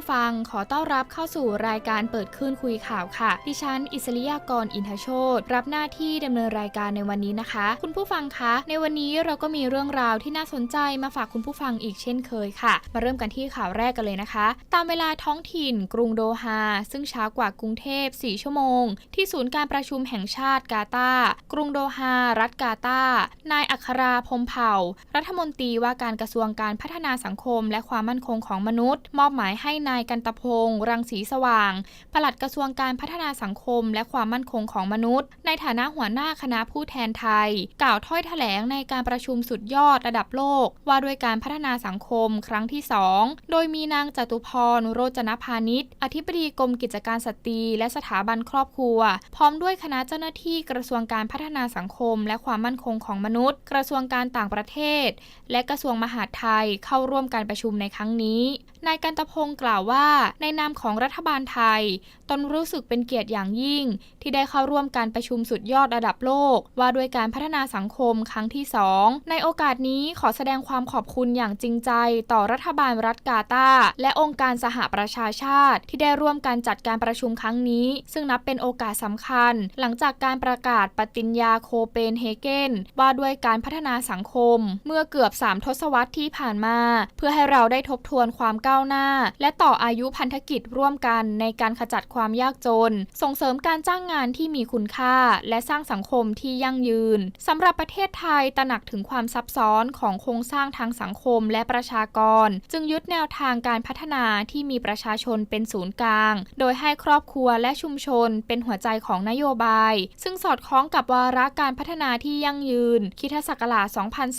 ผู้ฟังขอต้อนรับเข้าสู่รายการเปิดขึ้นคุยข่าวค่ะ ดิฉัน อิสริยากรอินทโชตรับหน้าที่ดำเนินรายการในวันนี้นะคะ คุณผู้ฟังคะ ในวันนี้เราก็มีเรื่องราวที่น่าสนใจมาฝากคุณผู้ฟังอีกเช่นเคยค่ะ มาเริ่มกันที่ข่าวแรกกันเลยนะคะ ตามเวลาท้องถิ่น กรุงโดฮาซึ่งช้ากว่ากรุงเทพ 4 ชั่วโมง ที่ศูนย์การประชุมแห่งชาติกาตาร์กรุงโดฮารัฐกาตาร์นายอัคราพรมเผ่า รัฐมนตรีว่าการกระทรวงการพัฒนาสังคม และความมั่นคงของมนุษย์ มอบหมายให้นายกันตพงศ์รังสีสว่าง ปลัดกระทรวงการพัฒนาสังคมและความมั่นคงของมนุษย์ ในฐานะหัวหน้าคณะผู้แทนไทย กล่าวถ้อยแถลงในการประชุมสุดยอดระดับโลก ว่าด้วยการพัฒนาสังคมครั้งที่ 2 โดยมีนางจตุพรโรจนพาณิชย์อธิบดีกรมกิจการสตรีและสถาบันครอบครัว พร้อมด้วยคณะเจ้าหน้าที่กระทรวงการพัฒนาสังคม และความมั่นคงของมนุษย์ กระทรวงการต่างประเทศ และกระทรวงมหาดไทยเข้าร่วมการประชุมในครั้งนี้ นายกันตพงศ์กล่าวว่า ในนามของรัฐบาลไทย ตนรู้สึกเป็นเกียรติอย่างยิ่ง ที่ได้เข้าร่วมการประชุมสุดยอดระดับโลก ว่าด้วยการพัฒนาสังคมครั้งที่ 2 ในโอกาสนี้ขอแสดงความขอบคุณอย่างจริงใจ ต่อรัฐบาลรัฐกาตาและองค์การสหประชาชาติ ที่ได้ร่วมการจัดการประชุมครั้งนี้ ซึ่งนับเป็นโอกาสสำคัญ หลังจากการประกาศปฏิญญาโคเปนเฮเกนว่าด้วยการพัฒนาสังคม เมื่อเกือบ3ทศวรรษที่ผ่านมา เพื่อให้เราได้ทบทวนความก้าวหน้า และต่ออายุพันธกิจร่วมกันในการขจัดความยากจน ส่งเสริมการจ้างงานที่มีคุณค่า และสร้างสังคมที่ยั่งยืนสำหรับประเทศไทยตระหนักถึงความซับซ้อนของโครงสร้างทางสังคมและประชากร จึงยึดแนวทางการพัฒนาที่มีประชาชนเป็นศูนย์กลาง โดยให้ครอบครัวและชุมชนเป็นหัวใจของนโยบาย ซึ่งสอดคล้องกับวาระการพัฒนาที่ยั่งยืนคริสตศักราช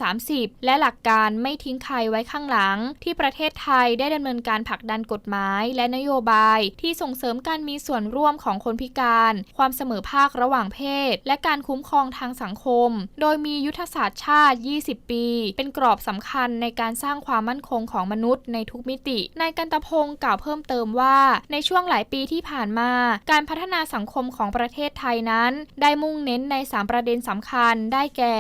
2030 และหลักการไม่ทิ้งใครไว้ข้างหลัง ที่ประเทศไทยได้ดำเนินการผลักดันกฎหมายและนโยบาย ที่ส่งเสริมการมีส่วนร่วมของคนพิการ ความเสมอภาคระหว่างเพศ และการคุ้มครองทางสังคม โดยมียุทธศาสตร์ชาติ 20 ปี เป็นกรอบสำคัญในการสร้างความมั่นคงของมนุษย์ในทุกมิติ นายกันตพงศ์กล่าวเพิ่มเติมว่า ในช่วงหลายปีที่ผ่านมา การพัฒนาสังคมของประเทศไทยนั้น ได้มุ่งเน้นใน 3 ประเด็นสำคัญได้แก่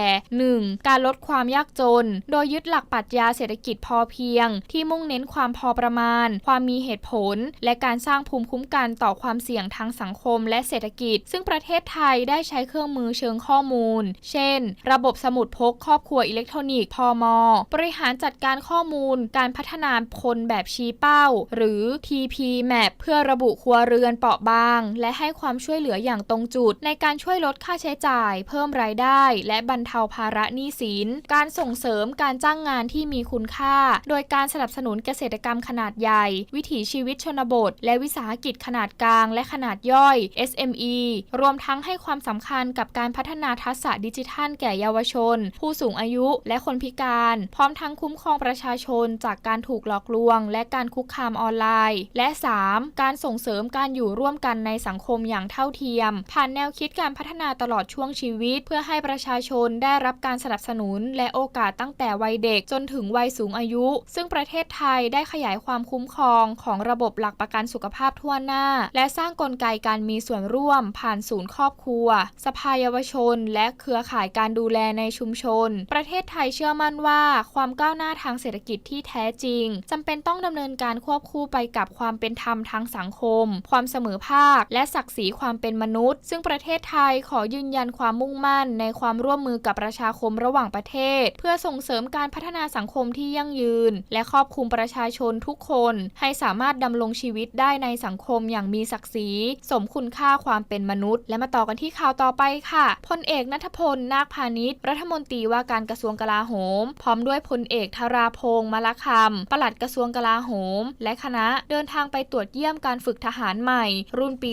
1. การลดความยากจน โดยยึดหลักปรัชญาเศรษฐกิจพอเพียง ที่มุ่งเน้นความพอประมาณ ความมีเหตุผล และการสร้างภูมิคุ้มกันต่อความเสี่ยงทางสังคมและเศรษฐกิจ ซึ่งประเทศไทยได้ใช้เครื่องมือเชิงข้อมูล เช่น ระบบสมุดพกครอบครัวอิเล็กทรอนิกส์พอมบริหารจัดการข้อมูล การพัฒนาคนแบบชี้เป้า หรือ TP Map เพื่อระบุครัวเรือนเปราะบาง และให้ความช่วยเหลืออย่างตรงจุด ในการช่วยลดค่าใช้จ่าย เพิ่มรายได้ และบรรเทาภาระหนี้สิน การส่งเสริมการจ้างงานที่มีคุณค่า โดยการสนับสนุนเกษตรกรรมขนาดใหญ่ วิถีชีวิตชนบท และวิสาหกิจขนาดกลาง และขนาดย่อย SME รวมทั้งให้ความสำคัญกับการพัฒนาทักษะดิจิทัลแก่เยาวชน ผู้สูงอายุและคนพิการ พร้อมทั้งคุ้มครองประชาชนจากการถูกหลอกลวง และการคุกคามออนไลน์ และ 3. การส่งเสริมการอยู่ร่วมกันในสังคมอย่างเท่าเทียม ผ่านแนวคิดการพัฒนาตลอดช่วงชีวิต เพื่อให้ประชาชนได้รับการสนับสนุน และโอกาสตั้งแต่วัยเด็กจนถึงวัยสูงอายุ ซึ่งประเทศไทยได้ขยายความคุ้มครองของระบบหลักประกันสุขภาพทั่วหน้า และสร้างกลไกการมีส่วนร่วม ผ่านศูนย์ครอบครัว สภาเยาวชน และเครือข่ายการดูแลในชุมชน ประเทศไทยเชื่อมั่นว่า ความก้าวหน้าทางเศรษฐกิจที่แท้จริงจำเป็นต้องดำเนินการควบคู่ไปกับความเป็นธรรมทางสังคม ความเสมอภาค และศักดิ์ศรีความเป็นมนุษย์ ซึ่งประเทศไทยขอยืนยันความมุ่งมั่น ในความร่วมมือกับประชาคมระหว่างประเทศ เพื่อส่งเสริมการพัฒนาสังคมที่ยั่งยืน และครอบคลุมประชาชนทุกคนให้สามารถดำรงชีวิตได้ในสังคมอย่างมีศักดิ์ศรีสมคุณค่าความเป็นมนุษย์ และมาต่อกันที่ข่าวต่อไปค่ะพลเอกนัทพลนาคพาณิชย์รัฐมนตรีว่าการกระทรวงกลาโหม พร้อมด้วยพลเอกธาราพงษ์มลคำปลัดกระทรวงกลาโหม และคณะเดินทางไปตรวจเยี่ยมการฝึกทหารใหม่ รุ่นปี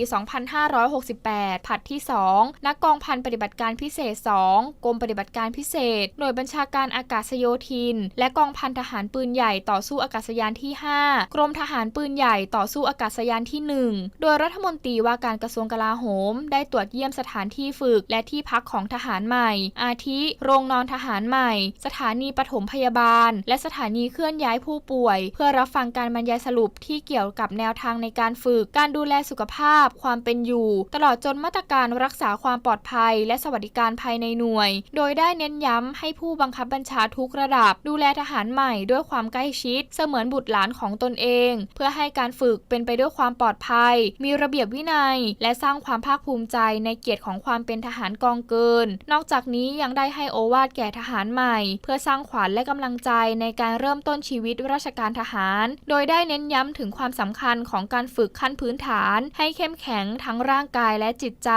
2568 ผัดที่ 2 นักกองพันปฏิบัติการพิเศษ 2 กรมปฏิบัติการพิเศษ หน่วยบัญชาการอากาศโยธิน และกองพันทหารปืนใหญ่ต่อสู้อากาศยานที่5 กรมทหารปืนใหญ่ต่อสู้อากาศยานที่ 1 โดยรัฐมนตรีว่าการกระทรวงกลาโหม ได้ตรวจเยี่ยมสถานที่ฝึกและที่พักของทหารใหม่ อาทิ โรงนอนทหารใหม่ สถานีปฐมพยาบาล และสถานีเคลื่อนย้ายผู้ป่วย เพื่อรับฟังการบรรยายสรุปที่เกี่ยวกับแนวทางในการฝึก การดูแลสุขภาพ ความเป็นอยู่ ตลอดจนมาตรการรักษาความปลอดภัย และสวัสดิการภายในหน่วย โดยได้เน้นย้ำให้ผู้บังคับบัญชาทุกระดับ ดูแลทหารใหม่ด้วยความใกล้ชิด เสมือนบุตรหลลานของตนเอง เพื่อให้การฝึกเป็นไปด้วยความปลอดภัย มีระเบียบวินัย และสร้างความภาคภูมิใจในเกียรติของความเป็นทหารกองเกิน นอกจากนี้ยังได้ให้โอวาทแก่ทหารใหม่ เพื่อสร้างขวัญและกำลังใจในการเริ่มต้นชีวิตราชการทหาร โดยได้เน้นย้ำถึงความสำคัญของการฝึกขั้นพื้นฐาน ให้เข้มแข็งทั้งร่างกายและจิตใจ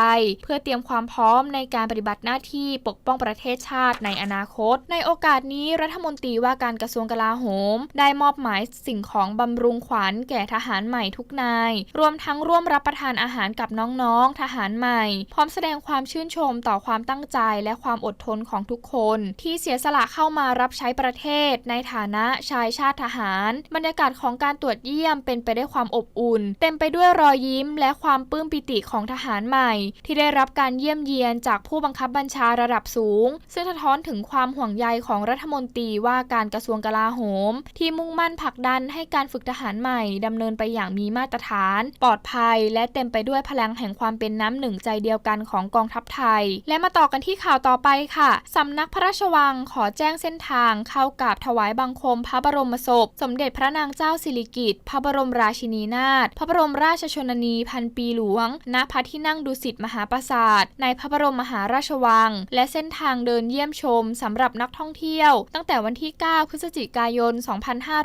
เพื่อเตรียมความพร้อมในการปฏิบัติหน้าที่ปกป้องประเทศชาติในอนาคต ในโอกาสนี้รัฐมนตรีว่าการกระทรวงกลาโหม ได้มอบหมายสิ่งของบำรุงขวัญแก่ทหารใหม่ทุกนาย รวมทั้งร่วมรับประทานอาหารกับน้องๆ ทหารใหม่ พร้อมแสดงความชื่นชมต่อความตั้งใจและความอดทนของทุกคน ที่เสียสละเข้ามารับใช้ประเทศ ในฐานะชายชาติทหาร บรรยากาศของการตรวจเยี่ยมเป็นไปด้วยความอบอุ่น เต็มไปด้วยรอยยิ้ม และความปลื้มปิติของทหารใหม่ ที่ได้รับการเยี่ยมเยียนจากผู้บังคับบัญชาระดับสูง ซึ่งสะท้อนถึงความห่วงใยของรัฐมนตรีว่าการกระทรวงกลาโหม ที่มุ่งมั่นผลักดันให้การฝึกทหารใหม่ดำเนินไปอย่างมีมาตรฐาน ปลอดภัย และเต็มไปด้วยพลังแห่งความเป็นน้ำหนึ่งใจเดียวกันของกองทัพไทย และมาต่อกันที่ข่าวต่อไปค่ะสำนักพระราชวังขอแจ้งเส้นทางเข้ากราบถวายบังคมพระบรมศพ สมเด็จพระนางเจ้าสิริกิติ์พระบรมราชินีนาถพระบรมราชชนนีพันปีหลวง ณพระที่นั่งดุสิตมหาปราสาทในพระบรมมหาราชวัง และเส้นทางเดินเยี่ยมชมสำหรับนักท่องเที่ยว ตั้งแต่วันที่ 9 พฤศจิกายน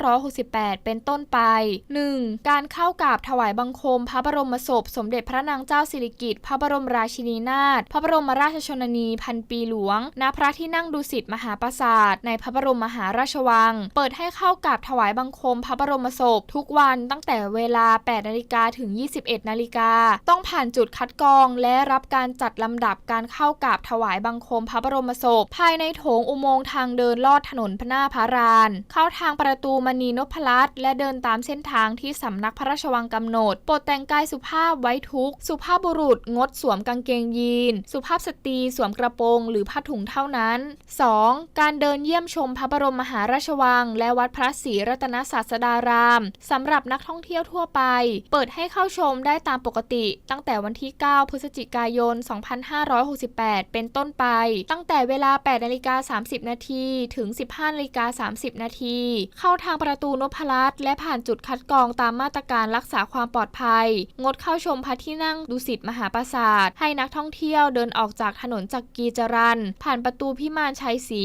2568เป็นต้นไป 1. การเข้ากราบถวายบังคม พระบรมศพ สมเด็จพระนางเจ้าสิริกิติ์พระบรมราชินีนาถพระบรมราชชนนีพันปีหลวง ณพระที่นั่งดุสิตมหาปราสาทในพระบรมมหาราชวัง เปิดให้เข้ากราบถวายบังคม พระบรมศพ ทุกวันตั้งแต่เวลา 8 นาฬิกาถึง 21 นาฬิกา ต้องผ่านจุดคัดกรองและรับการจัดลำดับการเข้ากราบถวายบังคม พระบรมศพ ภายในโถงอุโมงค์ทางเดินลอดถนนพระนาพระราน เข้าทางประตูมณีนพรัตน์และเดินตามเส้นทางที่สำนักพระราชวังกำหนด โปรดแต่งกายสุภาพไว้ทุก สุภาพบุรุษงดสวมกางเกงยีน สุภาพสตรีสวมกระโปรงหรือผ้าถุงเท่านั้น 2. การเดินเยี่ยมชมพระบรมมหาราชวัง และวัดพระศรีรัตนศาสดารามสำหรับนักท่องเที่ยวทั่วไป เปิดให้เข้าชมได้ตามปกติ ตั้งแต่วันที่ 9 พฤศจิกายน 2568 เป็นต้นไป ตั้งแต่เวลา8นาฬิกา30 นาทีถึง 15นาฬิกา30 นาที เข้าทางประตูนพรัตน์และผ่านจุดคัดกรองตามมาตรการรักษาความปลอดภัย งดเข้าชมพระที่นั่งดุสิตมหาปราสาท ให้นักท่องเที่ยวเดินออกจากถนนจักรีจรัน ผ่านประตูพิมานชัยศรี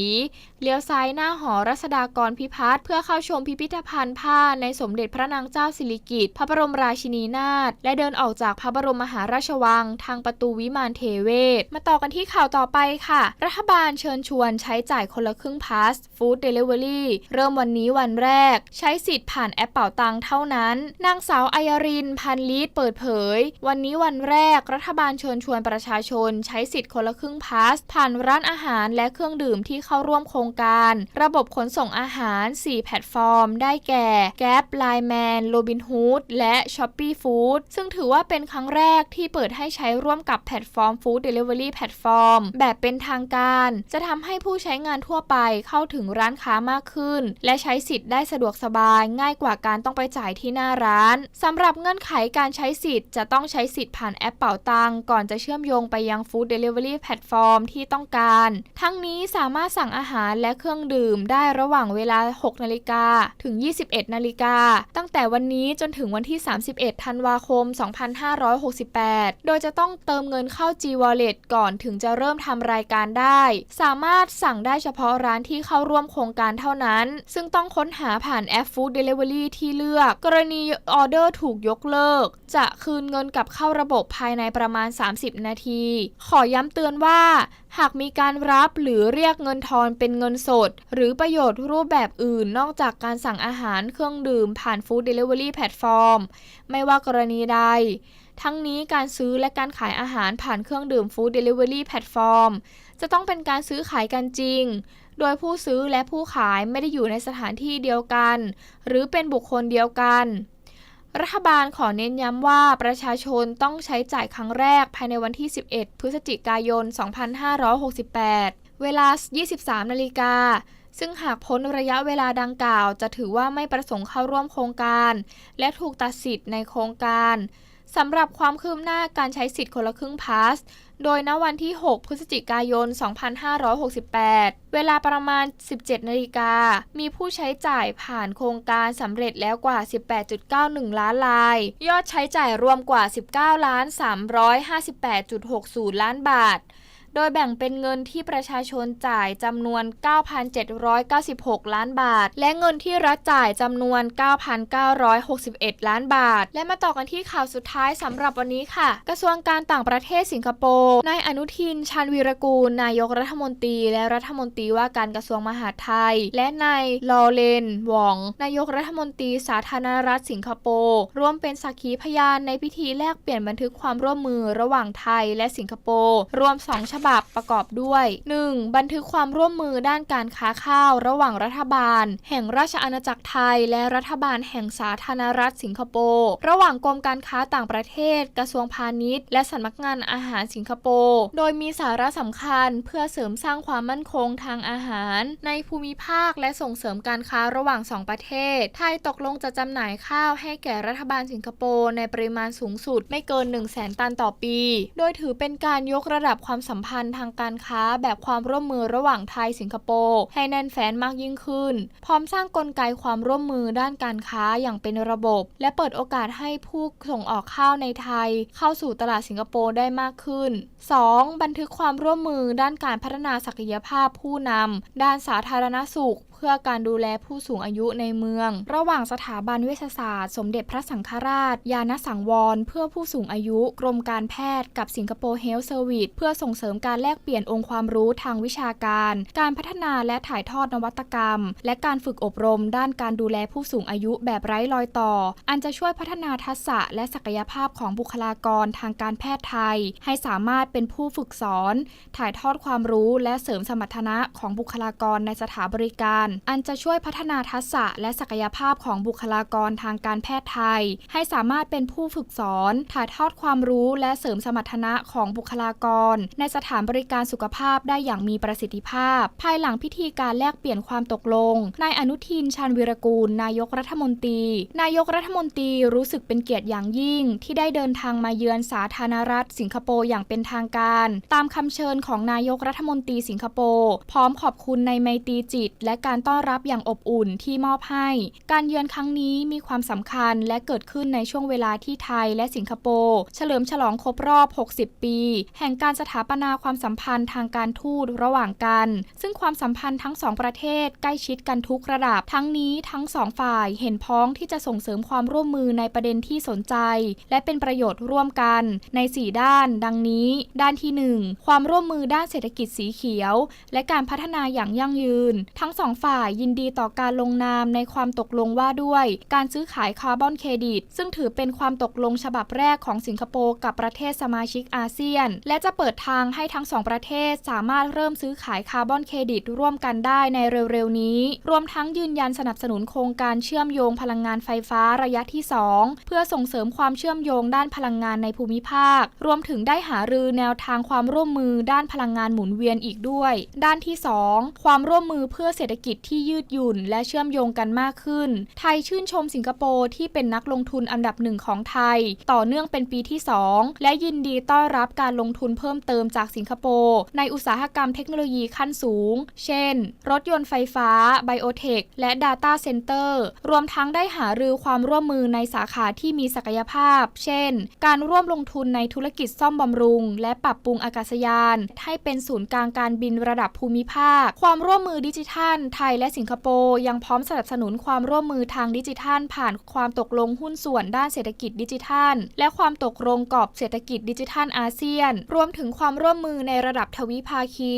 เลี้ยวซ้ายหน้าหอรัศดากรพิพัฒน์เพื่อเข้าชมพิพิธภัณฑ์ผ้าในสมเด็จพระนางเจ้าสิริกิติ์พระบรมราชินีนาถและเดินออกจากพระบรมมหาราชวัง ทางประตูวิมานเทเวศ มาต่อกันที่ข่าวต่อไปค่ะ รัฐบาลเชิญชวนใช้จ่ายคนละครึ่งพาสฟู้ดเดลิเวอรี่เริ่มวันนี้วันแรก ใช้สิทธิ์ผ่านแอปเป่าตังเท่านั้น นางสาวอัยรินพันลิตเปิดเผย วันนี้วันแรกรัฐบาลเชิญชวนประชาชน ใช้สิทธิ์คนละครึ่งพาส ผ่านร้านอาหารและเครื่องดื่มที่เข้าร่วมโครงการ ระบบขนส่งอาหาร 4 แพลตฟอร์ม ได้แก่ Gap, Line Man, Robinhood และ Shopee Food ซึ่งถือว่าเป็นครั้งแรกที่เปิดให้ใช้ร่วมกับแพลตฟอร์ม Food Delivery แพลตฟอร์มแบบเป็นทางการ จะทำให้ผู้ใช้งานทั่วไปเข้าถึงร้านค้ามากขึ้น และใช้สิทธิ์ได้สะดวกสบายง่ายกว่าการต้องไปจ่ายที่หน้าร้านสำหรับเงื่อนไขการใช้สิทธิ์จะต้องใช้สิทธิ์ผ่านแอปเป่าตังก่อนจะเชื่อมโยงไปยัง Food Delivery แพลตฟอร์มที่ต้องการ ทั้งนี้สามารถสั่งอาหารและเครื่องดื่มได้ระหว่างเวลา 6 นาฬิกาถึง 21 นาฬิกา ตั้งแต่วันนี้จนถึงวันที่ 31 ธันวาคม 2568 โดยจะต้องเติมเงินเข้า G Wallet ก่อนถึงจะเริ่มทำรายการได้ สามารถสั่งได้เฉพาะร้านที่เข้าร่วมโครงการเท่านั้น ซึ่งต้องค้นหาผ่านแอปฟู Food Delivery ที่เลือก กรณีออเดอร์ถูกยกเลิก จะคืนเงินกลับเข้าระบบภายในประมาณ 30 นาที ขอย้ำเตือนว่า หากมีการรับหรือเรียกเงินทอนเป็นเงินสด หรือประโยชน์รูปแบบอื่นนอกจากการสั่งอาหารเครื่องดื่มผ่าน Food Delivery แพลตฟอร์ม ไม่ว่ากรณีใดทั้งนี้การซื้อและการขายอาหารผ่านเครื่องดื่ม Food Delivery แพลตฟอร์มจะต้องเป็นการซื้อขายกันจริง โดยผู้ซื้อและผู้ขายไม่ได้อยู่ในสถานที่เดียวกัน หรือเป็นบุคคลเดียวกัน รัฐบาลขอเน้นย้ำว่าประชาชนต้องใช้จ่ายครั้งแรกภายในวันที่ 11 พฤศจิกายน 2568 เวลา 23 นาฬิกาซึ่งหากพ้นระยะเวลาดังกล่าว จะถือว่าไม่ประสงค์เข้าร่วมโครงการ และถูกตัดสิทธิ์ในโครงการสำหรับความคืบหน้าการใช้สิทธิ์คนละครึ่งพาส โดยณวันที่ 6 พฤศจิกายน 2568 เวลาประมาณ 17 นาฬิกา มีผู้ใช้จ่ายผ่านโครงการสำเร็จแล้วกว่า 18.91 ล้านลาย ยอดใช้จ่ายรวมกว่า 19 ล้าน 358.60 ล้านบาท โดยแบ่งเป็นเงินที่ประชาชนจ่ายจำนวน 9,796 ล้านบาท และเงินที่รัฐจ่ายจำนวน 9,961 ล้านบาท และมาต่อกันที่ข่าวสุดท้ายสำหรับวันนี้ค่ะ กระทรวงการต่างประเทศสิงคโปร์นายอนุทินชาญวีรกูล นายกรัฐมนตรี และรัฐมนตรีว่าการกระทรวงมหาดไทย และนายลอเรนหวอง นายกรัฐมนตรีสาธารณรัฐสิงคโปร์ร่วมเป็นสักขีพยานในพิธีแลกเปลี่ยนบันทึกความร่วมมือระหว่างไทยและสิงคโปร์รวม 2 ฉบับประกอบด้วย 1. บันทึกความร่วมมือด้านการค้าข้าว ระหว่างรัฐบาล แห่งราชอาณาจักรไทย และรัฐบาลแห่งสาธารณรัฐสิงคโปร์ระหว่างกรมการค้าต่างประเทศ กระทรวงพาณิชย์ และสำนักงานอาหารสิงคโปร์โดยมีสาระสำคัญเพื่อเสริมสร้างความมั่นคงทางอาหาร ในภูมิภาคและส่งเสริมการค้าระหว่างสองประเทศ ไทยตกลงจะจำหน่ายข้าวให้แก่รัฐบาลสิงคโปร์ในปริมาณสูงสุดไม่เกิน 1 0 0 0 0แสนตันต่อปี โดยถือเป็นการยกระดับความสัมพันธ์ทางการค้าแบบความร่วมมือระหว่างไทยสิงคโปร์ให้แน่นแฟ้นมากยิ่งขึ้น พร้อมสร้างกลไกความร่วมมือด้านการค้าอย่างเป็นระบบ และเปิดโอกาสให้ผู้ส่งออกข้าวในไทย เข้าสู่ตลาดสิงคโปร์ได้มากขึ้น 2. บันทึกความร่วมมือด้านการพัฒนาศักยภาพผู้นำด้านสาธารณสุข พื่อการดูแลผู้สูงอายุในเมือง ระหว่างสถาบันเวชศาสตร์ สมเด็จพระสังฆราช ยานสังวร เพื่อผู้สูงอายุ กรมการแพทย์ กับสิงคโปร์เฮลท์เซอร์วิสเพื่อส่งเสริมการแลกเปลี่ยนองค์ความรู้ทางวิชาการ การพัฒนาและถ่ายทอดนวัตกรรม และการฝึกอบรม ด้านการดูแลผู้สูงอายุแบบไร้รอยต่อ อันจะช่วยพัฒนาทักษะและศักยภาพของบุคลากรทางการแพทย์ไทย ให้สามารถเป็นผู้ฝึกสอน ถ่ายทอดความรู้และเสริมสมรรถนะของบุคลากรในสถานบริการอันจะช่วยพัฒนาทักษะและศักยภาพของบุคลากรทางการแพทย์ไทย ให้สามารถเป็นผู้ฝึกสอน ถ่ายทอดความรู้และเสริมสมรรถนะของบุคลากร ในสถานบริการสุขภาพได้อย่างมีประสิทธิภาพ ภายหลังพิธีการแลกเปลี่ยนความตกลงนายอนุทินชาญวีรกูล นายกรัฐมนตรี นายกรัฐมนตรีรู้สึกเป็นเกียรติอย่างยิ่ง ที่ได้เดินทางมาเยือนสาธารณรัฐ สิงคโปร์อย่างเป็นทางการ ตามคำเชิญของนายกรัฐมนตรีสิงคโปร์พร้อมขอบคุณในไมตรีจิต และการต้อนรับอย่างอบอุ่นที่มอบให้ การเยือนครั้งนี้มีความสำคัญและเกิดขึ้นในช่วงเวลาที่ไทยและสิงคโปร์เฉลิมฉลองครบรอบ 60 ปี แห่งการสถาปนาความสัมพันธ์ทางการทูตระหว่างกัน ซึ่งความสัมพันธ์ทั้งสองประเทศใกล้ชิดกันทุกระดับ ทั้งนี้ทั้งสองฝ่ายเห็นพ้องที่จะส่งเสริมความร่วมมือในประเด็นที่สนใจ และเป็นประโยชน์ร่วมกันใน 4 ด้าน ดังนี้ ด้านที่ 1 ความร่วมมือด้านเศรษฐกิจสีเขียว และการพัฒนาอย่างยั่งยืน ทั้งสองฝ่ายยินดีต่อการลงนามในความตกลงว่าด้วย การซื้อขายคาร์บอนเครดิต ซึ่งถือเป็นความตกลงฉบับแรกของสิงคโปร์กับประเทศสมาชิกอาเซียน และจะเปิดทางให้ทั้งสองประเทศสามารถเริ่มซื้อขายคาร์บอนเครดิตร่วมกันได้ในเร็วๆนี้ รวมทั้งยืนยันสนับสนุนโครงการเชื่อมโยงพลังงานไฟฟ้าระยะที่ 2 เพื่อส่งเสริมความเชื่อมโยงด้านพลังงานในภูมิภาค รวมถึงได้หารือแนวทางความร่วมมือด้านพลังงานหมุนเวียนอีกด้วย ด้านที่ 2 ความร่วมมือเพื่อเศรษฐกิจที่ยืดหยุ่น และเชื่อมโยงกันมากขึ้น ไทยชื่นชมสิงคโปร์ที่เป็นนักลงทุนอันดับหนึ่งของไทย ต่อเนื่องเป็นปีที่ 2 และยินดีต้อนรับการลงทุนเพิ่มเติมจากสิงคโปร์ในอุตสาหกรรมเทคโนโลยีขั้นสูง เช่น รถยนต์ไฟฟ้า ไบโอเทค และ Data Center รวมทั้งได้หารือความร่วมมือในสาขาที่มีศักยภาพ เช่น การร่วมลงทุนในธุรกิจซ่อมบำรุง และปรับปรุงอากาศยาน ให้เป็นศูนย์กลางการบินระดับภูมิภาค ความร่วมมือดิจิทัลไทยและสิงคโปร์ยังพร้อมสนับสนุนความร่วมมือทางดิจิทัล ผ่านความตกลงหุ้นส่วนด้านเศรษฐกิจดิจิทัล และความตกลงกรอบเศรษฐกิจดิจิทัลอาเซียน รวมถึงความร่วมมือในระดับทวิภาคี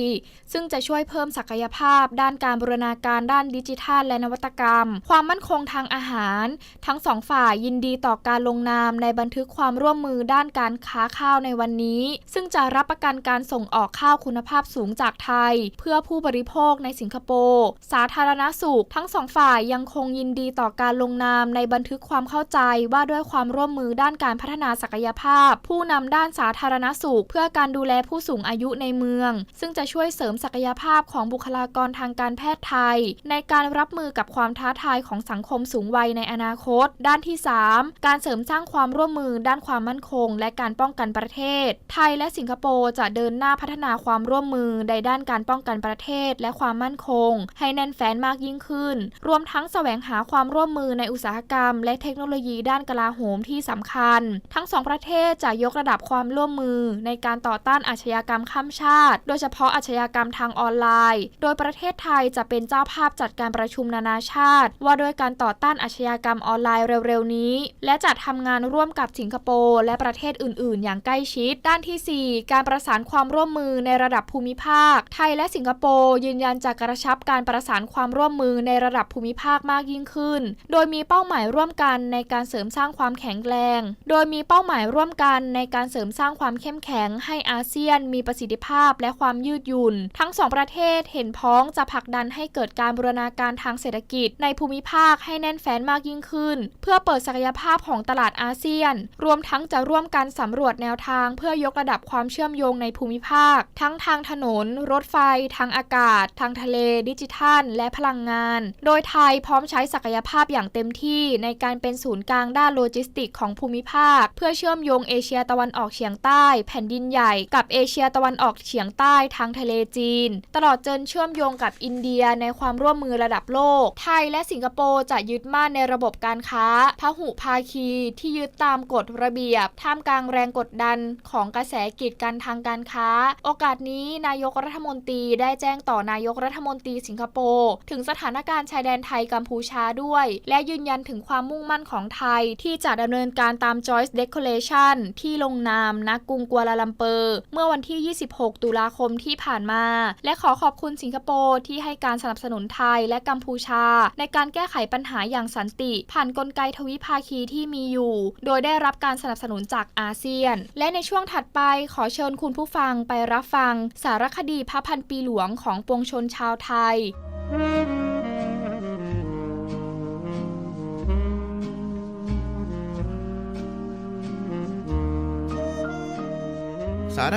ซึ่งจะช่วยเพิ่มศักยภาพ ด้านการบูรณาการด้านดิจิทัล และนวัตกรรม ความมั่นคงทางอาหาร ทั้งสองฝ่ายยินดีต่อการลงนามในบันทึกความร่วมมือด้านการค้าข้าวในวันนี้ ซึ่งจะรับประกันการส่งออกข้าวคุณภาพสูงจากไทย เพื่อผู้บริโภคในสิงคโปร์าธารณสุข ทั้งสองฝ่ายยังคงยินดีต่อการลงนามในบันทึกความเข้าใจว่าด้วยความร่วมมือด้านการพัฒนาศักยภาพ ผู้นำด้านสาธารณสุข เพื่อการดูแลผู้สูงอายุในเมือง ซึ่งจะช่วยเสริมศักยภาพของบุคลากรทางการแพทย์ไทย ในการรับมือกับความท้าทายของสังคมสูงวัยในอนาคต ด้านที่ 3 การเสริมสร้างความร่วมมือด้านความมั่นคง และการป้องกันประเทศ ไทยและสิงคโปร์จะเดินหน้าพัฒนาความร่วมมือในด้านการป้องกันประเทศและความมั่นคง ให้แน่นแฟ้นมากยิ่งขึ้น รวมทั้งแสวงหาความร่วมมือในอุตสาหกรรม และเทคโนโลยีด้านกลาโหมที่สำคัญ ทั้งสองประเทศจะยกระดับความร่วมมือในการต่อต้านอาชญากรรมข้ามชาติ โดยเฉพาะอาชญากรรมทางออนไลน์ โดยประเทศไทยจะเป็นเจ้าภาพจัดการประชุมนานาชาติ ว่าด้วยการต่อต้านอาชญากรรมออนไลน์เร็วๆนี้ และจะทำงานร่วมกับสิงคโปร์และประเทศอื่น ๆ อย่างใกล้ชิด ด้านทีสี่4 การประสานความร่วมมือในระดับภูมิภาค ไทยและสิงคโปร์ยืนยันจะกระชับการประสานความร่วมมือในระดับภูมิภาคมากยิ่งขึ้น โดยมีเป้าหมายร่วมกันในการเสริมสร้างความแข็งแรง โดยมีเป้าหมายร่วมกันในการเสริมสร้างความเข้มแข็ง ให้อาเซียน มีประสิทธิภาพและความยืดหยุ่น ทั้งสองประเทศเห็นพ้องจะผลักดันให้เกิดการบูรณาการทางเศรษฐกิจ ในภูมิภาคให้แน่นแฟ้นมากยิ่งขึ้น เพื่อเปิดศักยภาพของตลาดอาเซียน รวมทั้งจะร่วมกันสำรวจแนวทาง เพื่อยกระดับความเชื่อมโยงในภูมิภาค ทั้งทางถนน รถไฟ ทางอากาศ ทางทะเล ดิจิทัลและพลังงาน โดยไทยพร้อมใช้ศักยภาพอย่างเต็มที่ในการเป็นศูนย์กลางด้านโลจิสติกของภูมิภาค เพื่อเชื่อมโยงเอเชียตะวันออกเฉียงใต้ แผ่นดินใหญ่กับเอเชียตะวันออกเฉียงใต้ทางทะเลจีน ตลอดจนเชื่อมโยงกับอินเดียในความร่วมมือระดับโลก ไทยและสิงคโปร์จะยึดมั่นในระบบการค้าพหุภาคีที่ยึดตามกฎระเบียบ ท่ามกลางแรงกดดันของกระแสกีดกันทางการค้า โอกาสนี้นายกรัฐมนตรีได้แจ้งต่อนายกรัฐมนตรีสิงคโปร์ถึงสถานการณ์ชายแดนไทยกัมพูชาด้วย และยืนยันถึงความมุ่งมั่นของไทย ที่จะดำเนินการตาม Joint Declaration ที่ลงนามณกรุงกัวลาลัมเปอร์ เมื่อวันที่ 26 ตุลาคมที่ผ่านมา และขอขอบคุณสิงคโปร์ที่ให้การสนับสนุนไทยและกัมพูชา ในการแก้ไขปัญหาอย่างสันติ ผ่านนกลไกทวิภาคีที่มีอยู่ โดยได้รับการสนับสนุนจากอาเซียน และในช่วงถัดไปขอเชิญคุณผู้ฟังไปรับฟัง สารคดีพระพันปีหลวงของปวงชนชาวไทยสาร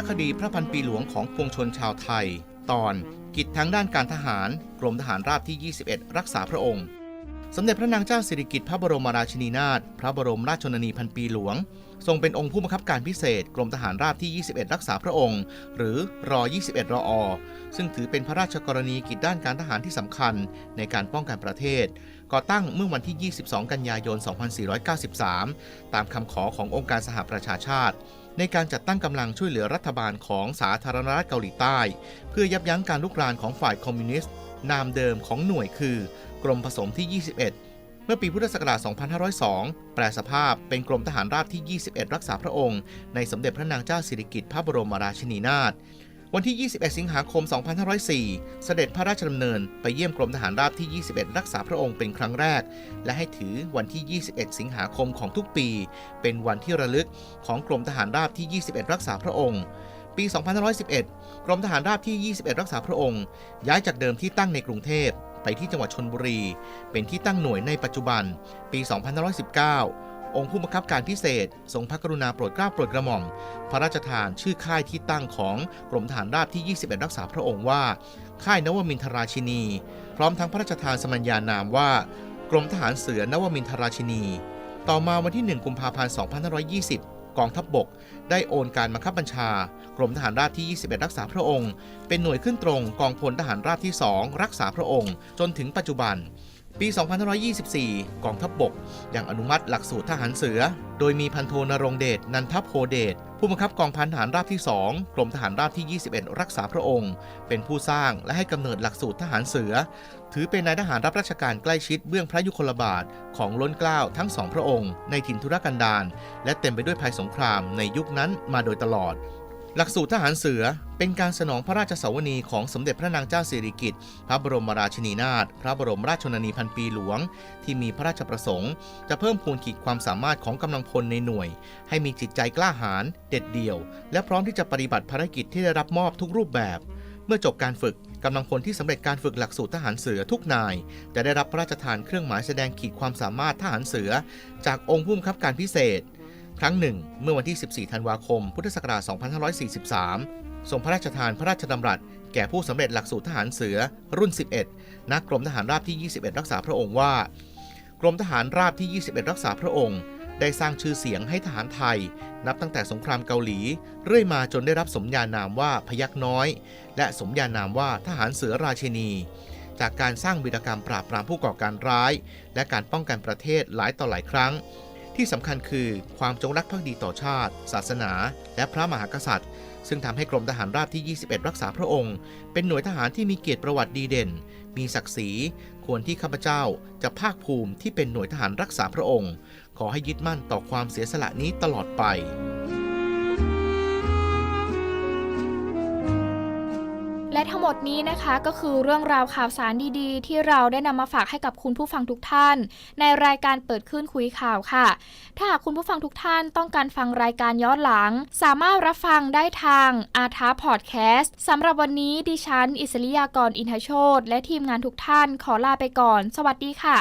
คดีพระพันปีหลวงของปวงชนชาวไทย ตอนกิจทางด้านการทหารกรมทหารราบที่ 21 รักษาพระองค์ สมเด็จพระนางเจ้าสิริกิติ์พระบรมราชินีนาถพระบรมราชชนนีพันปีหลวง ทรงเป็นองค์ผู้บังคับการพิเศษ กรมทหารราบที่ 21 รักษาพระองค์ หรือรอ21 รออ ซึ่งถือเป็นพระราชกรณีกิจด้านการทหารที่สำคัญในการป้องกันประเทศ ก่อตั้งเมื่อวันที่ 22 กันยายน 2493 ตามคำขอขององค์การสหประชาชาติ ในการจัดตั้งกำลังช่วยเหลือรัฐบาลของสาธารณรัฐเกาหลีใต้ เพื่อยับยั้งการลุกรานของฝ่ายคอมมิวนิสต์ นามเดิมของหน่วยคือ กรมผสมที่ 21 มื่อปีพุทธศักราช 2502 แปลสภาพเป็นกรมทหารราบที่ 21 รักษาพระองค์ ในสมเด็จพระนางเจ้าสิริกิติ์พระบรมราชินีนาถ วันที่ 21 สิงหาคม 2504 เสด็จพระราชดำเนิน ไปเยี่ยมกรมทหารราบที่ 21 รักษาพระองค์เป็นครั้งแรก และให้ถือวันที่ 21 สิงหาคมของทุกปี เป็นวันที่ระลึกของกรมทหารราบที่ 21 รักษาพระองค์ปี 2511 กรมทหารราบที่ 21 รักษาพระองค์ ย้ายจากเดิมที่ตั้งในกรุงเทพ ไปที่จังหวัดชนบุรี เป็นที่ตั้งหน่วยในปัจจุบัน ปี 2519 องค์ผู้บังคับการพิเศษ ทรงพระกรุณาโปรดเกล้าโปรดกระหม่อม พระราชทานชื่อค่ายที่ตั้งของกรมทหารราบที่ 21 รักษาพระองค์ว่า ค่ายนวมินทราชินี พร้อมทั้งพระราชทานสมัญญานามว่ากรมทหารเสือนวมินทราชินี ต่อมาวันที่ 1 กุมภาพันธ์ 2520 กองทัพบบก ได้โอนการบังคับบัญชา กรมทหารราบที่ 21 รักษาพระองค์ เป็นหน่วยขึ้นตรงกองพลทหารราบที่ 2 รักษาพระองค์ จนถึงปัจจุบัน ปี 2524 กองทัพบบกยังอนุมัติหลักสูตรทหารเสือ โดยมีพันโทนรงเดช นันทโพเดช ผู้บังคับกองพันทหารราบที่ 2 กรมทหารราบที่ 21 รักษาพระองค์ เป็นผู้สร้างและให้กำเนิดหลักสูตรทหารเสือ ถือเป็นนายทหารรับราชการใกล้ชิดเบื้องพระยุคลบาทของล้นเกล้าทั้งสองพระองค์ ในถิ่นธุรกันดารและเต็มไปด้วยภัยสงครามในยุคนั้นมาโดยตลอด หลักสูตรทหารเสือเป็นการสนองพระราชสวนีของสมเด็จพระนางเจ้าสิริกิติ์ พระบรมราชินีนาถ พระบรมราชชนนีพันปีหลวง ที่มีพระราชประสงค์ จะเพิ่มพูนขีดความสามารถของกำลังพลในหน่วย ให้มีจิตใจกล้าหาญเด็ดเดี่ยว และพร้อมที่จะปฏิบัติภารกิจที่ได้รับมอบทุกรูปแบบ เมื่อจบการฝึกกำลังพลที่สำเร็จการฝึกหลักสูตรทหารเสือทุกนาย จะได้รับพระราชทานเครื่องหมายแสดงขีดความสามารถทหารเสือ จากองค์ผู้บังคับการพิเศษ ครั้งหนึ่ง เมื่อวันที่ 14 ธันวาคม พุทธศักราช 2543 ทรงพระราชทานพระราชดำรัส แก่ผู้สำเร็จหลักสูตรทหารเสือ รุ่น 11ณกรมทหารราบที่ 21 รักษาพระองค์ว่า กรมทหารราบที่ 21 รักษาพระองค์ ได้สร้างชื่อเสียงให้ทหารไทย นับตั้งแต่สงครามเกาหลี เรื่อยมาจนได้รับสมญานามว่าพยักน้อย และสมญานามว่าทหารเสือราชินี จากการสร้างวีรกรรมปราบปรามผู้ก่อการร้าย และการป้องกันประเทศหลายต่อหลายครั้ง ที่สำคัญคือความจงรักภักดีต่อชาติ ศาสนา และพระมหากษัตริย์ ซึ่งทำให้กรมทหารราบที่ 21 รักษาพระองค์ เป็นหน่วยทหารที่มีเกียรติประวัติดีเด่น มีศักดิ์ศรีควรที่ข้าพเจ้าจะภาคภูมิที่เป็นหน่วยทหารรักษาพระองค์ ขอให้ยึดมั่นต่อความเสียสละนี้ตลอดไป และทั้งหมดนี้นะคะก็คือเรื่องราวข่าวสารดีๆ ที่เราได้นำมาฝากให้กับคุณผู้ฟังทุกท่าน ในรายการเปิดขึ้นคุยข่าวค่ะ ถ้าหากคุณผู้ฟังทุกท่านต้องการฟังรายการย้อนหลัง สามารถรับฟังได้ทางอาทาพอดแคสต์สำหรับวันนี้ดิฉัน อิสริยากรอินทโชตและทีมงานทุกท่านขอลาไปก่อน สวัสดีค่ะ